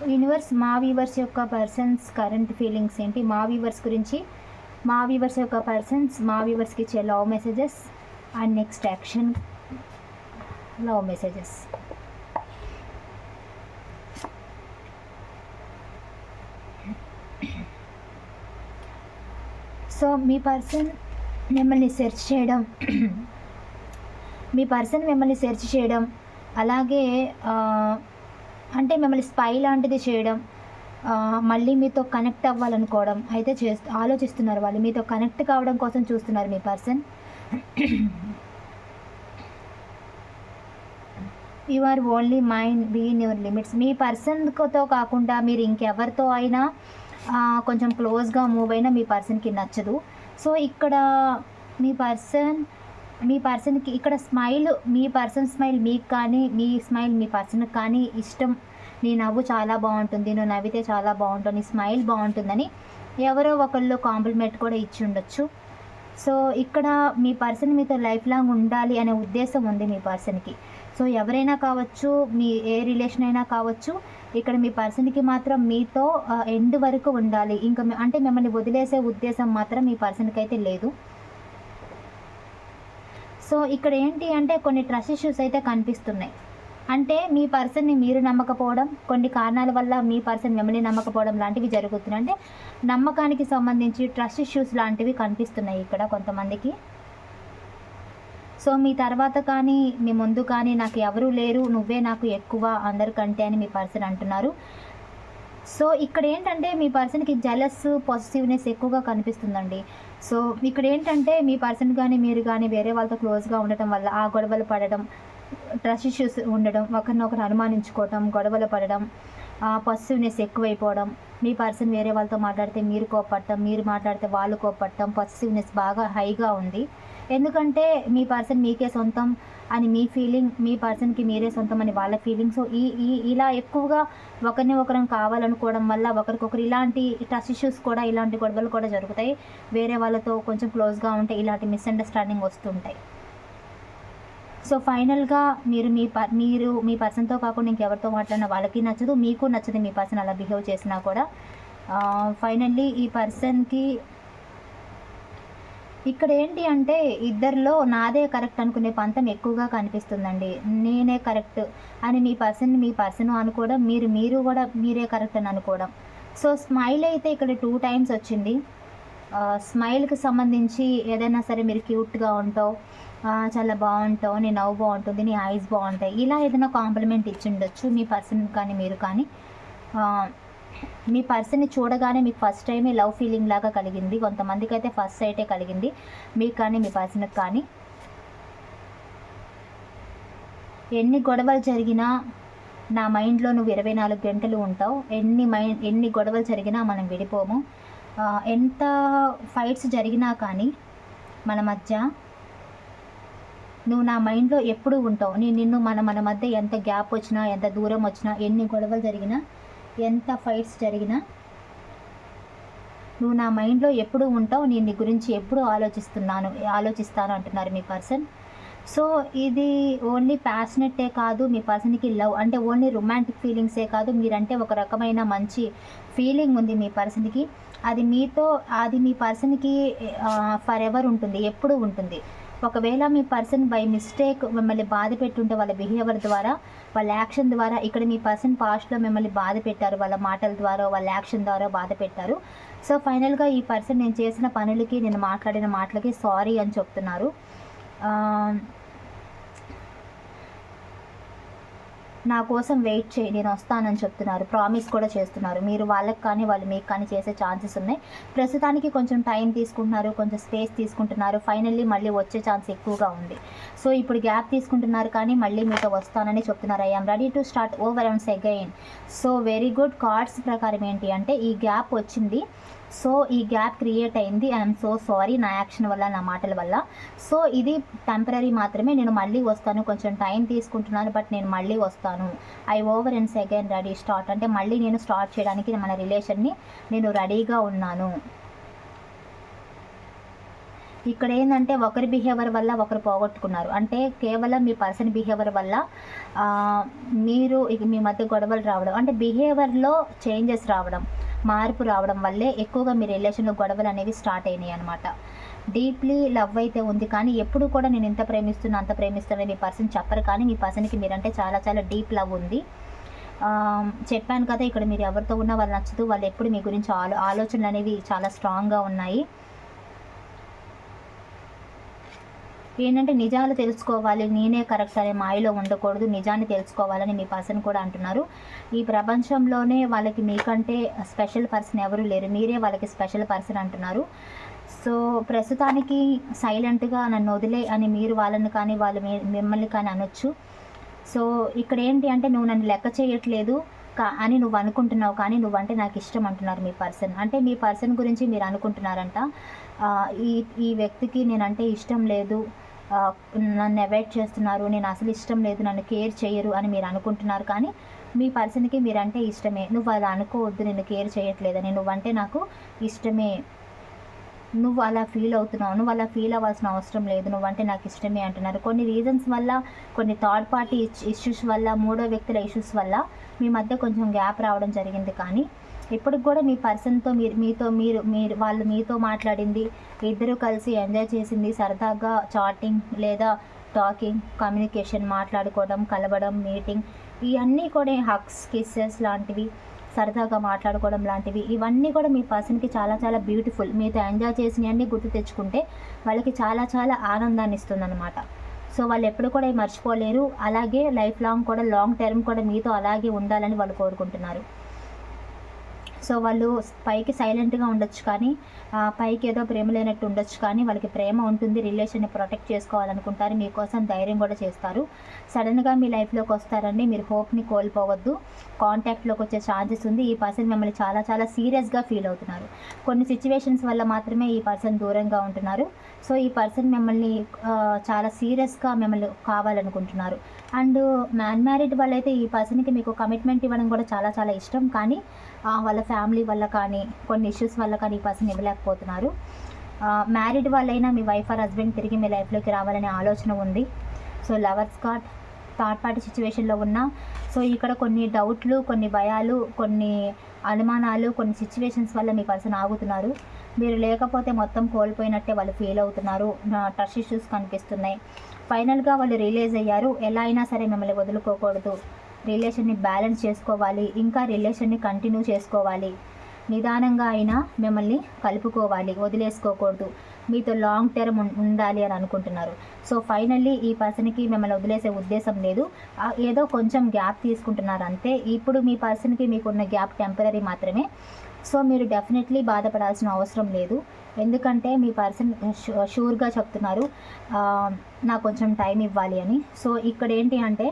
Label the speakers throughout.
Speaker 1: Universe మా viewers యొక్క persons current feelings ఏంటి? మా వీవర్స్ గురించి మా వీవర్స్ యొక్క పర్సన్స్ మా వీవర్స్కి ఇచ్చే love messages and next action love messages so me person మిమ్మల్ని సెర్చ్ చేయడం మీ పర్సన్ మిమ్మల్ని సెర్చ్ చేయడం అలాగే అంటే మిమ్మల్ని స్పై లాంటిది చేయడం మళ్ళీ మీతో కనెక్ట్ అవ్వాలనుకోవడం అయితే చేస్తూ ఆలోచిస్తున్నారు వాళ్ళు. మీతో కనెక్ట్ కావడం కోసం చూస్తున్నారు మీ person you are only mind been your limits మీ పర్సన్తో కాకుండా మీరు ఇంకెవరితో అయినా కొంచెం క్లోజ్గా మూవ్ అయినా మీ పర్సన్కి నచ్చదు. సో ఇక్కడ మీ పర్సన్ మీ పర్సన్కి ఇక్కడ స్మైల్ మీ పర్సన్ స్మైల్ మీకు కానీ మీ స్మైల్ మీ పర్సన్కి కానీ ఇష్టం. నీ నవ్వు చాలా బాగుంటుంది నువ్వు నవ్వితే చాలా బాగుంటుంది నీ స్మైల్ బాగుంటుందని ఎవరో ఒకళ్ళు కాంప్లిమెంట్ కూడా ఇచ్చి ఉండొచ్చు. సో ఇక్కడ మీ పర్సన్ మీతో లైఫ్ లాంగ్ ఉండాలి అనే ఉద్దేశం ఉంది మీ పర్సన్కి. సో ఎవరైనా కావచ్చు మీ ఏ రిలేషన్ అయినా కావచ్చు ఇక్కడ మీ పర్సన్కి మాత్రం మీతో ఎండ్ వరకు ఉండాలి. ఇంకా అంటే మిమ్మల్ని వదిలేసే ఉద్దేశం మాత్రం మీ పర్సన్కి అయితే లేదు. సో ఇక్కడ ఏంటి అంటే కొన్ని ట్రస్ట్ ఇష్యూస్ అయితే కనిపిస్తున్నాయి. అంటే మీ పర్సన్ని మీరు నమ్మకపోవడం కొన్ని కారణాల వల్ల మీ పర్సన్ మిమ్మల్ని నమ్మకపోవడం లాంటివి జరుగుతున్నాయి. అంటే నమ్మకానికి సంబంధించి ట్రస్ట్ ఇష్యూస్ లాంటివి కనిపిస్తున్నాయి ఇక్కడ కొంతమందికి. సో మీ తర్వాత కానీ మీ ముందు కానీ నాకు ఎవరూ లేరు నువ్వే నాకు ఎక్కువ అందరికంటే అని మీ పర్సన్ అంటున్నారు. సో ఇక్కడ ఏంటంటే మీ పర్సన్కి జలస్ పాజిటివ్నెస్ ఎక్కువగా కనిపిస్తుందండి. సో ఇక్కడ ఏంటంటే మీ పర్సన్ కానీ మీరు కానీ వేరే వాళ్ళతో క్లోజ్గా ఉండటం వల్ల ఆ గొడవలు పడడం ట్రస్ట్ ఇష్యూస్ ఉండడం ఒకరినొకరు అనుమానించుకోవటం గొడవలు పడడం పర్సివ్నెస్ ఎక్కువైపోవడం మీ పర్సన్ వేరే వాళ్ళతో మాట్లాడితే మీరు కోపడటం మీరు మాట్లాడితే వాళ్ళు కోపడటం పర్సివ్నెస్ బాగా హైగా ఉంది. ఎందుకంటే మీ పర్సన్ మీకే సొంతం అని మీ ఫీలింగ్ మీ పర్సన్కి మీరే సొంతం అని వాళ్ళ ఫీలింగ్. సో ఈ ఈ ఇలా ఎక్కువగా ఒకరిని ఒకరం కావాలనుకోవడం వల్ల ఒకరికొకరు ఇలాంటి ట్రస్ట్ ఇష్యూస్ కూడా ఇలాంటి గొడవలు కూడా జరుగుతాయి. వేరే వాళ్ళతో కొంచెం క్లోజ్గా ఉంటే ఇలాంటి మిస్అండర్స్టాండింగ్ వస్తుంటాయి. సో ఫైనల్గా మీరు మీ ప మీరు మీ పర్సన్తో కాకుండా ఇంకెవరితో మాట్లాడినా వాళ్ళకి నచ్చదు మీకు నచ్చదు మీ పర్సన్ అలా బిహేవ్ చేసినా కూడా. ఫైనల్లీ ఈ పర్సన్కి ఇక్కడ ఏంటి అంటే ఇద్దరిలో నాదే కరెక్ట్ అనుకునే పంతం ఎక్కువగా కనిపిస్తుందండి. నేనే కరెక్ట్ అని మీ పర్సన్ మీ పర్సన్ అనుకోవడం మీరు మీరు కూడా మీరే కరెక్ట్ అని అనుకోవడం. సో స్మైల్ అయితే ఇక్కడ టూ టైమ్స్ వచ్చింది. స్మైల్కి సంబంధించి ఏదైనా సరే మీరు క్యూట్గా ఉంటావు చాలా బాగుంటావు నీ నవ్వు బాగుంటుంది నీ ఐస్ బాగుంటాయి ఇలా ఏదైనా కాంప్లిమెంట్ ఇచ్చి ఉండొచ్చు మీ పర్సన్ కానీ మీరు కానీ. మీ పర్సన్ని చూడగానే మీకు ఫస్ట్ టైమే లవ్ ఫీలింగ్ లాగా కలిగింది కొంతమందికి అయితే ఫస్ట్ సైటే కలిగింది మీకు కానీ మీ పర్సన్కి కానీ. ఎన్ని గొడవలు జరిగినా నా మైండ్లో నువ్వు ఇరవై నాలుగు గంటలు ఉంటావు ఎన్ని మైండ్ ఎన్ని గొడవలు జరిగినా మనం విడిపోము. ఎంత ఫైట్స్ జరిగినా కానీ మన మధ్య నువ్వు నా మైండ్లో ఎప్పుడు ఉంటావు. నేను నిన్ను మన మన మధ్య ఎంత గ్యాప్ వచ్చినా ఎంత దూరం వచ్చినా ఎన్ని గొడవలు జరిగినా ఎంత ఫైట్స్ జరిగినా నువ్వు నా మైండ్లో ఎప్పుడు ఉంటావు. నేను నీ గురించి ఎప్పుడు ఆలోచిస్తున్నాను ఆలోచిస్తాను అంటున్నారు మీ పర్సన్. సో ఇది ఓన్లీ ప్యాషనెట్టే కాదు మీ పర్సన్కి లవ్ అంటే ఓన్లీ రొమాంటిక్ ఫీలింగ్సే కాదు మీరంటే ఒక రకమైన మంచి ఫీలింగ్ ఉంది మీ పర్సన్కి అది మీతో అది మీ పర్సన్కి ఫర్ ఎవర్ ఉంటుంది ఎప్పుడూ ఉంటుంది. ఒకవేళ మీ పర్సన్ బై మిస్టేక్ మిమ్మల్ని బాధ పెట్టుంటే వాళ్ళ బిహేవియర్ ద్వారా వాళ్ళ యాక్షన్ ద్వారా ఇక్కడ మీ పర్సన్ పాస్ట్లో మిమ్మల్ని బాధ పెట్టారు వాళ్ళ మాటల ద్వారా వాళ్ళ యాక్షన్ ద్వారా బాధ పెట్టారు. సో ఫైనల్గా ఈ పర్సన్ నేను చేసిన పనులకి నేను మాట్లాడిన మాటలకి సారీ అని చెప్తున్నారు. నా కోసం వెయిట్ చేయి నేను వస్తానని చెప్తున్నారు. ప్రామిస్ కూడా చేస్తున్నారు. మీరు వాళ్ళకి కానీ వాళ్ళు మీకు కానీ చేసే ఛాన్సెస్ ఉన్నాయి. ప్రస్తుతానికి కొంచెం టైం తీసుకుంటున్నారు కొంచెం స్పేస్ తీసుకుంటున్నారు. ఫైనల్లీ మళ్ళీ వచ్చే ఛాన్స్ ఎక్కువగా ఉంది. సో ఇప్పుడు గ్యాప్ తీసుకుంటున్నారు కానీ మళ్ళీ మీతో వస్తానని చెప్తున్నారు. I'm ready to start over ends again so very good cards ప్రకారం ఏంటి అంటే ఈ గ్యాప్ వచ్చింది. సో ఈ గ్యాప్ క్రియేట్ అయింది. ఐఎమ్ సో సారీ నా యాక్షన్ వల్ల నా మాటల వల్ల. సో ఇది టెంపరీ మాత్రమే. నేను మళ్ళీ వస్తాను. కొంచెం టైం తీసుకుంటున్నాను బట్ నేను మళ్ళీ వస్తాను. I over and second ready start అంటే మళ్ళీ నేను స్టార్ట్ చేయడానికి మన రిలేషన్ని నేను రెడీగా ఉన్నాను. ఇక్కడ ఏంటంటే ఒకరి బిహేవియర్ వల్ల ఒకరు పోగొట్టుకున్నారు. అంటే కేవలం మీ పర్సన్ బిహేవియర్ వల్ల మీరు మీ మధ్య గొడవలు రావడం. అంటే బిహేవియర్లో చేంజెస్ రావడం. మార్పు రావడం వల్లే ఎక్కువగా మీ రిలేషన్లో గొడవలు అనేవి స్టార్ట్ అయినాయి అనమాట డీప్లీ లవ్ అయితే ఉంది కానీ ఎప్పుడు కూడా నేను ఇంత ప్రేమిస్తున్నా అంత ప్రేమిస్తున్నా మీ పర్సన్ చెప్పరు కానీ మీ పర్సన్కి మీరంటే చాలా చాలా డీప్ లవ్ ఉంది. చెప్పాను కదా ఇక్కడ మీరు ఎవరితో ఉన్నా వాళ్ళు నచ్చదు వాళ్ళు ఎప్పుడు మీ గురించి ఆలో ఆలోచనలు అనేవి చాలా స్ట్రాంగ్గా ఉన్నాయి. ఏంటంటే నిజాలు తెలుసుకోవాలి. నేనే కరెక్ట్ అనే మాయలో ఉండకూడదు. నిజాన్ని తెలుసుకోవాలని మీ పర్సన్ కూడా అంటున్నారు. ఈ ప్రపంచంలోనే వాళ్ళకి మీకంటే స్పెషల్ పర్సన్ ఎవరు లేరు. మీరే వాళ్ళకి స్పెషల్ పర్సన్ అంటున్నారు. సో ప్రస్తుతానికి సైలెంట్గా నన్ను వదిలే అని మీరు వాళ్ళని కానీ వాళ్ళు మిమ్మల్ని కానీ అనొచ్చు. సో ఇక్కడ ఏంటి అంటే నువ్వు నన్ను లెక్క చేయట్లేదు కా అని నువ్వు అనుకుంటున్నావు కానీ నువ్వంటే నాకు ఇష్టం అంటున్నారు మీ పర్సన్. అంటే మీ పర్సన్ గురించి మీరు అనుకుంటున్నారంట. ఈ ఈ వ్యక్తికి నేనంటే ఇష్టం లేదు. నన్ను అవాయిడ్ చేస్తున్నారు నేను అసలు ఇష్టం లేదు నన్ను కేర్ చేయరు అని మీరు అనుకుంటున్నారు కానీ మీ పర్సన్కి మీరంటే ఇష్టమే. నువ్వు అది అనుకోవద్దు నేను కేర్ చేయట్లేదని. నువ్వంటే నాకు ఇష్టమే. నువ్వు అలా ఫీల్ అవుతున్నావు నువ్వు అలా ఫీల్ అవ్వాల్సిన అవసరం లేదు నువ్వంటే నాకు ఇష్టమే అంటున్నారు. కొన్ని రీజన్స్ వల్ల కొన్ని థర్డ్ పార్టీ ఇష్యూస్ వల్ల మూడో వ్యక్తుల ఇష్యూస్ వల్ల మీ మధ్య కొంచెం గ్యాప్ రావడం జరిగింది కానీ ఇప్పటికి కూడా మీ పర్సన్తో మీరు మీతో మీరు మీరు వాళ్ళు మీతో మాట్లాడింది ఇద్దరు కలిసి ఎంజాయ్ చేసింది సరదాగా చాటింగ్ లేదా టాకింగ్ కమ్యూనికేషన్ మాట్లాడుకోవడం కలవడం మీటింగ్ ఇవన్నీ కూడా హక్స్ కిస్సెస్ లాంటివి సరదాగా మాట్లాడుకోవడం లాంటివి ఇవన్నీ కూడా మీ పర్సన్కి చాలా చాలా బ్యూటిఫుల్. మీతో ఎంజాయ్ చేసినవన్నీ గుర్తు తెచ్చుకుంటే వాళ్ళకి చాలా చాలా ఆనందాన్ని ఇస్తుందన్నమాట. సో వాళ్ళు ఎప్పుడు కూడా మర్చిపోలేరు. అలాగే లైఫ్ లాంగ్ కూడా లాంగ్ టర్మ్ కూడా మీతో అలాగే ఉండాలని వాళ్ళు కోరుకుంటున్నారు. సో వాళ్ళు పైకి సైలెంట్గా ఉండొచ్చు కానీ పైకి ఏదో ప్రేమ లేనట్టు ఉండొచ్చు కానీ వాళ్ళకి ప్రేమ ఉంటుంది రిలేషన్ని ప్రొటెక్ట్ చేసుకోవాలనుకుంటారు మీకోసం ధైర్యం కూడా చేస్తారు. సడన్గా మీ లైఫ్లోకి వస్తారండి మీరు హోప్ని కోల్పోవద్దు కాంటాక్ట్లోకి వచ్చే ఛాన్సెస్ ఉంది ఈ పర్సన్ మిమ్మల్ని చాలా చాలా సీరియస్గా ఫీల్ అవుతున్నారు. కొన్ని సిచ్యువేషన్స్ వల్ల మాత్రమే ఈ పర్సన్ దూరంగా ఉంటున్నారు. సో ఈ పర్సన్ మిమ్మల్ని చాలా సీరియస్గా మిమ్మల్ని కావాలనుకుంటున్నారు. అండ్ మ్యాన్ మ్యారీడ్ వాళ్ళైతే ఈ పర్సన్కి మీకు కమిట్మెంట్ ఇవ్వడం కూడా చాలా చాలా ఇష్టం కానీ వాళ్ళ ఫ్యామిలీ వల్ల కానీ కొన్ని ఇష్యూస్ వల్ల కానీ ఈ పర్సన్ ఇవ్వలేకపోతున్నారు. మ్యారీడ్ వాళ్ళైనా మీ వైఫ్ ఆర్ హస్బెండ్ తిరిగి మీ లైఫ్లోకి రావాలనే ఆలోచన ఉంది. So lovers card third party సిచ్యువేషన్లో ఉన్న సో ఇక్కడ కొన్ని డౌట్లు కొన్ని భయాలు కొన్ని అనుమానాలు కొన్ని సిచ్యువేషన్స్ వల్ల మీ పర్సన్ ఆగుతున్నారు. మీరు లేకపోతే మొత్తం కోల్పోయినట్టే వాళ్ళు ఫీల్ అవుతున్నారు. టచ్ ఇష్యూస్ కనిపిస్తున్నాయి. ఫైనల్గా వాళ్ళు రిలీజ్ అయ్యారు. ఎలా అయినా సరే మిమ్మల్ని వదులుకోకూడదు. రిలేషన్ని బ్యాలెన్స్ చేసుకోవాలి ఇంకా రిలేషన్ని కంటిన్యూ చేసుకోవాలి. నిదానంగా అయినా మిమ్మల్ని కలుపుకోవాలి వదిలేసుకోకూడదు. మీతో లాంగ్ టర్మ్ ఉండాలి అని అనుకుంటున్నారు. సో ఫైనల్లీ ఈ పర్సన్కి మిమ్మల్ని వదిలేసే ఉద్దేశం లేదు. ఏదో కొంచెం గ్యాప్ తీసుకుంటున్నారు అంతే ఇప్పుడు మీ పర్సన్కి మీకున్న గ్యాప్ టెంపరీ మాత్రమే. సో మీరు డెఫినెట్లీ బాధపడాల్సిన అవసరం లేదు. ఎందుకంటే మీ పర్సన్ షూర్గా చెప్తున్నారు నాకు కొంచెం టైం ఇవ్వాలి అని. సో ఇక్కడ ఏంటి అంటే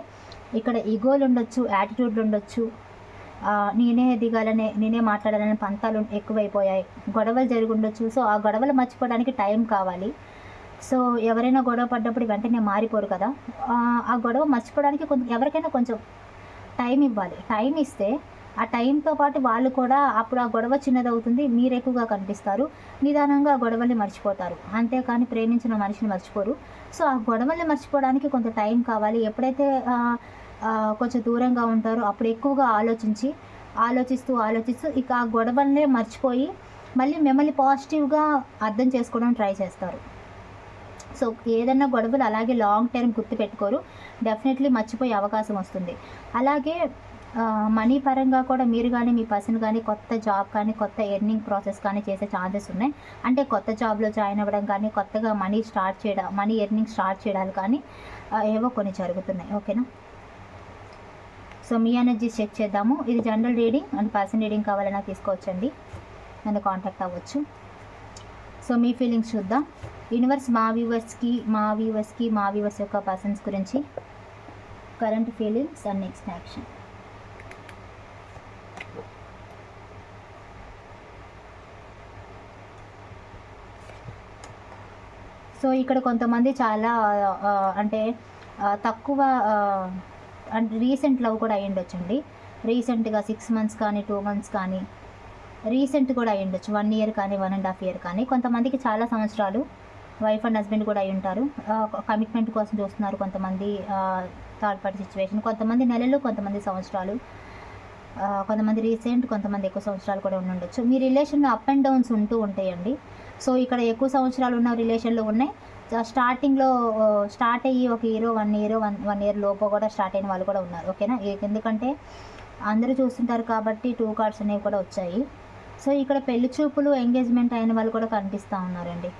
Speaker 1: ఇక్కడ ఈగోలు ఉండొచ్చు యాటిట్యూడ్లు ఉండొచ్చు. నేనే దిగాలనే నేనే మాట్లాడాలనే పంతాలు ఎక్కువైపోయాయి. గొడవలు జరిగి ఉండొచ్చు. సో ఆ గొడవలు మర్చిపోవడానికి టైం కావాలి. సో ఎవరైనా గొడవ పడ్డప్పుడు వెంటనే మారిపోరు కదా. ఆ, గొడవ మర్చిపోవడానికి కొంచెం ఎవరికైనా కొంచెం టైం ఇవ్వాలి. టైం ఇస్తే ఆ టైంతో పాటు వాళ్ళు కూడా అప్పుడు ఆ గొడవ చిన్నదవుతుంది మీరు ఎక్కువగా కనిపిస్తారు నిదానంగా ఆ గొడవల్ని మర్చిపోతారు. అంతేకాని ప్రేమించిన మనిషిని మర్చిపోరు. సో ఆ గొడవల్ని మర్చిపోవడానికి కొంత టైం కావాలి. ఎప్పుడైతే కొంచెం దూరంగా ఉంటారో అప్పుడు ఎక్కువగా ఆలోచించి ఆలోచిస్తూ ఆలోచిస్తూ ఇక ఆ గొడవల్నే మర్చిపోయి మళ్ళీ మిమ్మల్ని పాజిటివ్గా అర్థం చేసుకోవడం ట్రై చేస్తారు. సో ఏదన్నా గొడవలు అలాగే లాంగ్ టర్మ్ గుర్తుపెట్టుకోరు. డెఫినెట్లీ మర్చిపోయే అవకాశం వస్తుంది. అలాగే మనీ పరంగా కూడా మీరు కానీ మీ పర్సన్ కానీ కొత్త జాబ్ కానీ కొత్త ఎర్నింగ్ ప్రాసెస్ కానీ చేసే ఛాన్సెస్ ఉన్నాయి. అంటే కొత్త జాబ్లో జాయిన్ అవ్వడం కానీ కొత్తగా మనీ స్టార్ట్ చేయడం మనీ ఎర్నింగ్ స్టార్ట్ చేయడాలు కానీ ఏవో కొన్ని జరుగుతున్నాయి. ఓకేనా? సో మీ ఎనర్జీ చెక్ చేద్దాము. ఇది general reading and person reading కావాలన్నా తీసుకోవచ్చండి. నన్ను కాంటాక్ట్ అవ్వచ్చు. సో మీ ఫీలింగ్స్ చూద్దాం. యూనివర్స్ మా వ్యూవర్స్కి మా వ్యూవర్స్కి మా వ్యూవర్స్ యొక్క పర్సన్స్ గురించి current feelings and next action so ఇక్కడ కొంతమంది చాలా అంటే తక్కువ అంటే రీసెంట్ లవ్ కూడా అయ్యి ఉండొచ్చండి రీసెంట్గా సిక్స్ మంత్స్ కానీ టూ మంత్స్ కానీ రీసెంట్ కూడా అయ్యి ఉండొచ్చు వన్ ఇయర్ కానీ వన్ అండ్ హాఫ్ ఇయర్ కానీ. కొంతమందికి చాలా సంవత్సరాలు వైఫ్ అండ్ హస్బెండ్ కూడా అయి ఉంటారు కమిట్మెంట్ కోసం చూస్తున్నారు కొంతమంది థర్డ్ పార్టీ సిచ్యువేషన్ కొంతమంది నెలలు కొంతమంది సంవత్సరాలు కొంతమంది రీసెంట్ కొంతమంది ఎక్కువ సంవత్సరాలు కూడా ఉండి ఉండొచ్చు మీ రిలేషన్లో అప్ అండ్ డౌన్స్ ఉంటూ ఉంటాయండి. సో ఇక్కడ ఎక్కువ సంవత్సరాలు ఉన్న రిలేషన్లో ఉన్నాయి. స్టార్టింగ్లో స్టార్ట్ అయ్యి ఒక hero one year one one year లోపు కూడా స్టార్ట్ అయిన వాళ్ళు కూడా ఉన్నారు. ఓకేనా ఎందుకంటే అందరూ చూస్తుంటారు కాబట్టి టూ కార్డ్స్ అనేవి కూడా వచ్చాయి. సో ఇక్కడ పెళ్ళి చూపులు ఎంగేజ్మెంట్ అయిన వాళ్ళు కూడా కనిపిస్తూ ఉన్నారండి.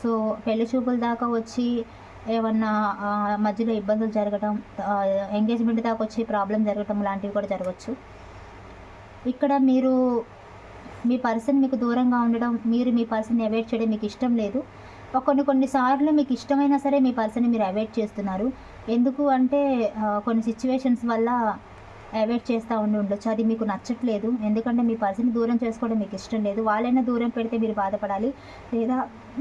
Speaker 1: సో పెళ్ళి చూపుల దాకా వచ్చి ఏమన్నా మధ్యలో ఇబ్బందులు జరగటం ఎంగేజ్మెంట్ దాకా వచ్చి ప్రాబ్లం జరగటం లాంటివి కూడా జరగచ్చు. ఇక్కడ మీరు మీ పర్సన్ మీకు దూరంగా ఉండడం మీరు మీ పర్సన్ని అవాయిడ్ చేయడం మీకు ఇష్టం లేదు. కొన్ని కొన్నిసార్లు మీకు ఇష్టమైనా సరే మీ పర్సన్ని మీరు అవాయిడ్ చేస్తున్నారు. ఎందుకు అంటే కొన్ని సిచ్యువేషన్స్ వల్ల అవాయిడ్ చేస్తూ ఉండి ఉండొచ్చు. అది మీకు నచ్చట్లేదు. ఎందుకంటే మీ పర్సన్ దూరం చేసుకోవడం మీకు ఇష్టం లేదు. వాళ్ళైనా దూరం పెడితే మీరు బాధపడాలి. లేదా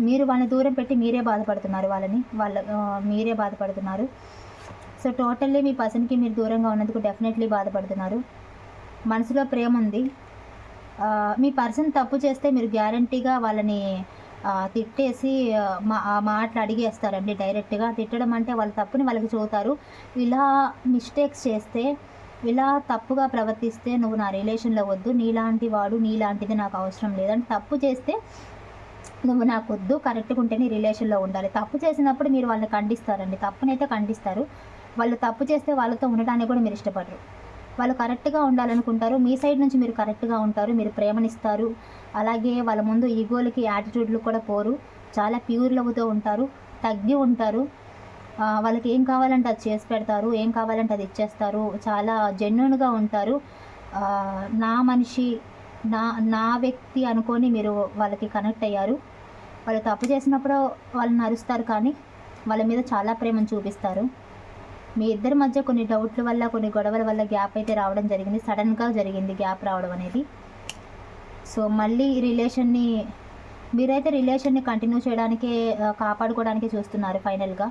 Speaker 1: మీరు వాళ్ళని దూరం పెట్టి మీరే బాధపడుతున్నారు వాళ్ళని. వాళ్ళ మీరే బాధపడుతున్నారు. సో టోటల్లీ మీ పర్సన్కి మీరు దూరంగా ఉన్నందుకు డెఫినెట్లీ బాధపడుతున్నారు. మనసులో ప్రేమ ఉంది. మీ పర్సన్ తప్పు చేస్తే మీరు గ్యారంటీగా వాళ్ళని తిట్టేసి మా మాటలు అడిగేస్తారండి డైరెక్ట్గా. తిట్టడం అంటే వాళ్ళ తప్పుని వాళ్ళకి చూతారు ఇలా మిస్టేక్స్ చేస్తే ఇలా తప్పుగా ప్రవర్తిస్తే నువ్వు నా రిలేషన్లో వద్దు. నీలాంటి వాడు నీలాంటిది నాకు అవసరం లేదంటే తప్పు చేస్తే నువ్వు నాకు వద్దు. కరెక్ట్గా ఉంటే నీ రిలేషన్లో ఉండాలి. తప్పు చేసినప్పుడు మీరు వాళ్ళని ఖండిస్తారండి. తప్పునైతే ఖండిస్తారు. వాళ్ళు తప్పు చేస్తే వాళ్ళతో ఉండడానికి కూడా మీరు ఇష్టపడరు. వాళ్ళు కరెక్ట్గా ఉండాలనుకుంటారు. మీ సైడ్ నుంచి మీరు కరెక్ట్గా ఉంటారు. మీరు ప్రేమనిస్తారు. అలాగే వాళ్ళ ముందు ఈగోలకి యాటిట్యూడ్లు కూడా పోరు. చాలా ప్యూర్ లవ్తో ఉంటారు. తగ్గి ఉంటారు. వాళ్ళకి ఏం కావాలంటే అది చేసి పెడతారు. ఏం కావాలంటే అది ఇచ్చేస్తారు. చాలా జెన్యున్గా ఉంటారు. నా మనిషి నా నా వ్యక్తి అనుకొని మీరు వాళ్ళకి కనెక్ట్ అయ్యారు. వాళ్ళు తప్పు చేసినప్పుడు వాళ్ళని అరుస్తారు కానీ వాళ్ళ మీద చాలా ప్రేమను చూపిస్తారు. మీ ఇద్దరి మధ్య కొన్ని డౌట్ల వల్ల కొన్ని గొడవల వల్ల గ్యాప్ అయితే రావడం జరిగింది. సడన్గా జరిగింది గ్యాప్ రావడం అనేది. సో మళ్ళీ ఈ రిలేషన్ని మీరైతే రిలేషన్ని కంటిన్యూ చేయడానికే కాపాడుకోవడానికే చూస్తున్నారు ఫైనల్గా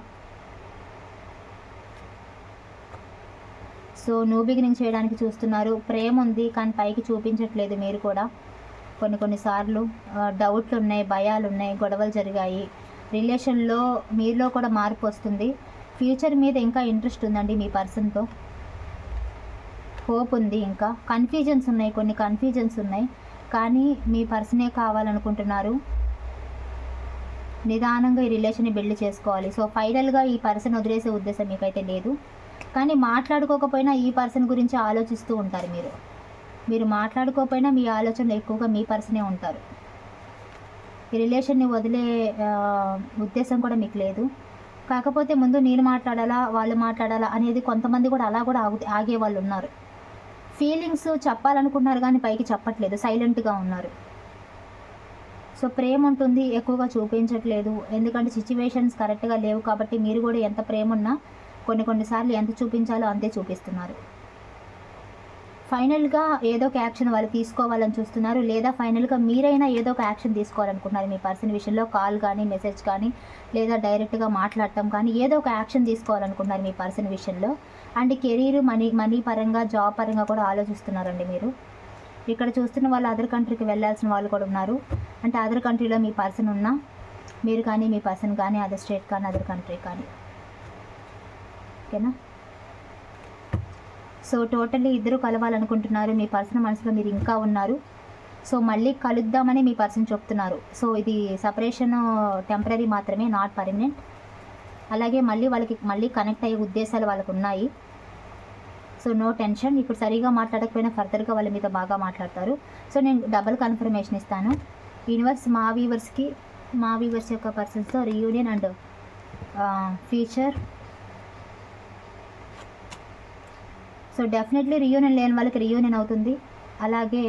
Speaker 1: సో న్యూ బిగినింగ్ చేయడానికి చూస్తున్నారు. ప్రేమ ఉంది కానీ పైకి చూపించట్లేదు మీరు కూడా. కొన్ని కొన్నిసార్లు డౌట్లు ఉన్నాయి భయాలు ఉన్నాయి గొడవలు జరిగాయి. రిలేషన్లో మీలో కూడా మార్పు వస్తుంది. ఫ్యూచర్ మీద ఇంకా ఇంట్రెస్ట్ ఉందండి మీ పర్సన్తో. హోప్ ఉంది ఇంకా. కన్ఫ్యూజన్స్ ఉన్నాయి కొన్ని కన్ఫ్యూజన్స్ ఉన్నాయి. కానీ మీ పర్సనే కావాలనుకుంటున్నారు. నిదానంగా ఈ రిలేషన్ని బిల్డ్ చేసుకోవాలి. సో ఫైనల్గా ఈ పర్సన్ వదిలేసే ఉద్దేశం మీకైతే లేదు. కానీ మాట్లాడుకోకపోయినా ఈ పర్సన్ గురించి ఆలోచిస్తూ ఉంటారు మీరు. మీరు మాట్లాడుకోకపోయినా మీ ఆలోచనలు ఎక్కువగా మీ పర్సనే ఉంటారు. ఈ రిలేషన్ని వదిలే ఉద్దేశం కూడా మీకు లేదు. కాకపోతే ముందు నేను మాట్లాడాలా వాళ్ళు మాట్లాడాలా అనేది కొంతమంది కూడా అలా కూడా ఆగు ఆగే వాళ్ళు ఉన్నారు. ఫీలింగ్స్ చెప్పాలనుకున్నారు కానీ పైకి చెప్పట్లేదు సైలెంట్గా ఉన్నారు. సో ప్రేమ ఉంటుంది ఎక్కువగా చూపించట్లేదు. ఎందుకంటే సిచ్యువేషన్స్ కరెక్ట్గా లేవు కాబట్టి మీరు కూడా ఎంత ప్రేమ ఉన్నా కొన్ని కొన్నిసార్లు ఎంత చూపించాలో అంతే చూపిస్తున్నారు. ఫైనల్గా ఏదో ఒక యాక్షన్ వాళ్ళు తీసుకోవాలని చూస్తున్నారు. లేదా ఫైనల్గా మీరైనా ఏదో ఒక యాక్షన్ తీసుకోవాలనుకుంటున్నారు. మీ పర్సన్ విషయంలో కాల్ కానీ మెసేజ్ కానీ లేదా డైరెక్ట్గా మాట్లాడటం కానీ ఏదో ఒక యాక్షన్ తీసుకోవాలనుకుంటున్నారు మీ పర్సన్ విషయంలో. అండ్ కెరీర్ మనీ మనీ పరంగా జాబ్ పరంగా కూడా ఆలోచిస్తున్నారండి మీరు. ఇక్కడ చూస్తున్న వాళ్ళు అదర్ కంట్రీకి వెళ్ళాల్సిన వాళ్ళు కూడా ఉన్నారు. అంటే అదర్ కంట్రీలో మీ పర్సన్ ఉన్నా మీరు కానీ మీ పర్సన్ కానీ అదర్ స్టేట్ కానీ అదర్ కంట్రీ కానీ. ఓకేనా? సో టోటల్లీ ఇద్దరు కలవాలనుకుంటున్నారు. మీ పర్సన్ మనసులో మీరు ఇంకా ఉన్నారు. సో మళ్ళీ కలుద్దామని మీ పర్సన్ చెప్తున్నారు. సో ఇది సపరేషన్ టెంపరీ మాత్రమే నాట్ పర్మనెంట్ అలాగే మళ్ళీ వాళ్ళకి మళ్ళీ కనెక్ట్ అయ్యే ఉద్దేశాలు వాళ్ళకు ఉన్నాయి. సో నో టెన్షన్ ఇప్పుడు సరిగా మాట్లాడకపోయినా ఫర్దర్గా వాళ్ళ మీద బాగా మాట్లాడతారు. సో నేను డబల్ కన్ఫర్మేషన్ ఇస్తాను. యూనివర్స్ మా వీవర్స్కి మా వీవర్స్ యొక్క పర్సన్స్తో reunion and future so definitely reunion లేని వాళ్ళకి రీయూనియన్ అవుతుంది. అలాగే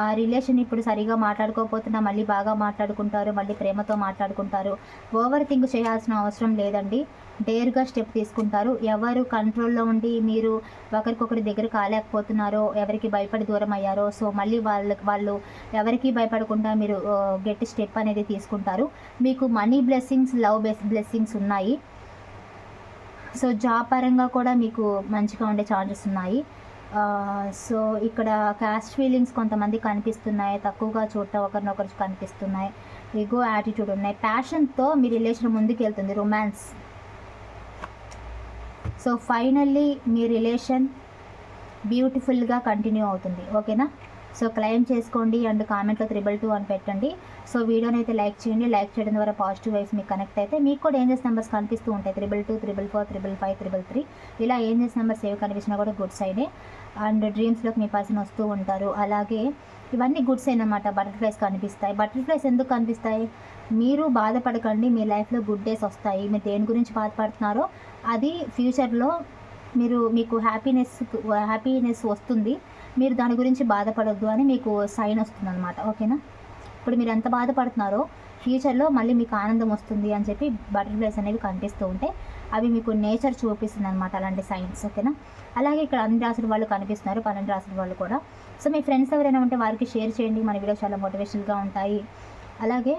Speaker 1: ఆ రిలేషన్ ఇప్పుడు సరిగా మాట్లాడుకోకపోతున్నా మళ్ళీ బాగా మాట్లాడుకుంటారు మళ్ళీ ప్రేమతో మాట్లాడుకుంటారు. ఓవర్ థింక్ చేయాల్సిన అవసరం లేదండి. డేర్గా స్టెప్ తీసుకుంటారు. ఎవరు కంట్రోల్లో ఉండి మీరు ఒకరికొకరి దగ్గర కాలేకపోతున్నారో ఎవరికి భయపడి దూరం అయ్యారో సో మళ్ళీ వాళ్ళకి వాళ్ళు ఎవరికి భయపడకుండా మీరు గెట్ గట్టి స్టెప్ అనేది తీసుకుంటారు. మీకు money blessings love best blessings ఉన్నాయి. సో జాబ్ పరంగా కూడా మీకు మంచిగా ఉండే ఛాన్సెస్ ఉన్నాయి. సో ఇక్కడ క్యాస్ట్ ఫీలింగ్స్ కొంతమంది కనిపిస్తున్నాయి. తక్కువగా చూడటం ఒకరినొకరు కనిపిస్తున్నాయి. ఎగో యాటిట్యూడ్ ఉన్నాయి. ప్యాషన్తో మీ రిలేషన్ ముందుకు వెళ్తుంది రొమాన్స్ సో ఫైనల్లీ మీ రిలేషన్ బ్యూటిఫుల్గా కంటిన్యూ అవుతుంది. ఓకేనా సో క్లెయిమ్ చేసుకోండి అండ్ కామెంట్లో త్రిబుల్ టూ అని పెట్టండి. సో వీడియోని అయితే లైక్ చేయండి. లైక్ చేయడం ద్వారా పాజిటివ్ వైస్ మీకు కనెక్ట్ అయితే మీకు కూడా ఏంజెస్ నెంబర్స్ కనిపిస్తూ ఉంటాయి. Triple two triple four triple five triple three. ఇలా ఏంజెస్ నెంబర్స్ ఏవి కనిపించినా కూడా గుడ్ సైడే. అండ్ డ్రీమ్స్లోకి మీ పర్సన్ వస్తూ ఉంటారు. అలాగే ఇవన్నీ గుడ్స్ సైన్ అనమాట బటర్ఫ్లైస్ కనిపిస్తాయి. బటర్ఫ్లైస్ ఎందుకు కనిపిస్తాయి? మీరు బాధపడకండి. మీ లైఫ్లో గుడ్ డేస్ వస్తాయి. మీరు దేని గురించి బాధపడుతున్నారో అది ఫ్యూచర్లో మీరు మీకు హ్యాపీనెస్ హ్యాపీనెస్ వస్తుంది. మీరు దాని గురించి బాధపడద్దు అని మీకు సైన్ వస్తుంది అనమాట ఓకేనా? ఇప్పుడు మీరు ఎంత బాధపడుతున్నారో ఫ్యూచర్లో మళ్ళీ మీకు ఆనందం వస్తుంది అని చెప్పి బటర్ఫ్లైస్ అనేవి కనిపిస్తూ ఉంటాయి అవి మీకు నేచర్ చూపిస్తుంది అనమాట అలాంటి సైన్స్ ఓకేనా? అలాగే ఇక్కడ అన్ని రాసిన వాళ్ళు కనిపిస్తున్నారు పన్నెండు రాసిన వాళ్ళు కూడా. సో మీ ఫ్రెండ్స్ ఎవరైనా ఉంటే వారికి షేర్ చేయండి. మన వీడియో చాలా మోటివేషన్గా ఉంటాయి. అలాగే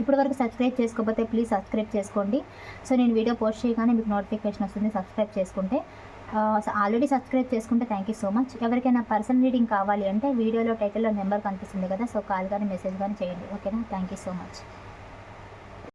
Speaker 1: ఇప్పటి వరకు సబ్స్క్రైబ్ చేసుకోకపోతే ప్లీజ్ సబ్స్క్రైబ్ చేసుకోండి. సో నేను వీడియో పోస్ట్ చేయగానే మీకు నోటిఫికేషన్ వస్తుంది. సబ్స్క్రైబ్ చేసుకుంటే ఆల్రెడీ సబ్స్క్రైబ్ చేసుకుంటే థ్యాంక్ యూ సో మచ్ ఎవరికైనా పర్సనల్ రీడింగ్ కావాలి అంటే వీడియోలో టైటిల్లో నెంబర్ కనిపిస్తుంది కదా సో కాల్ కానీ మెసేజ్ కానీ చేయండి. ఓకేనా థ్యాంక్ యూ సో మచ్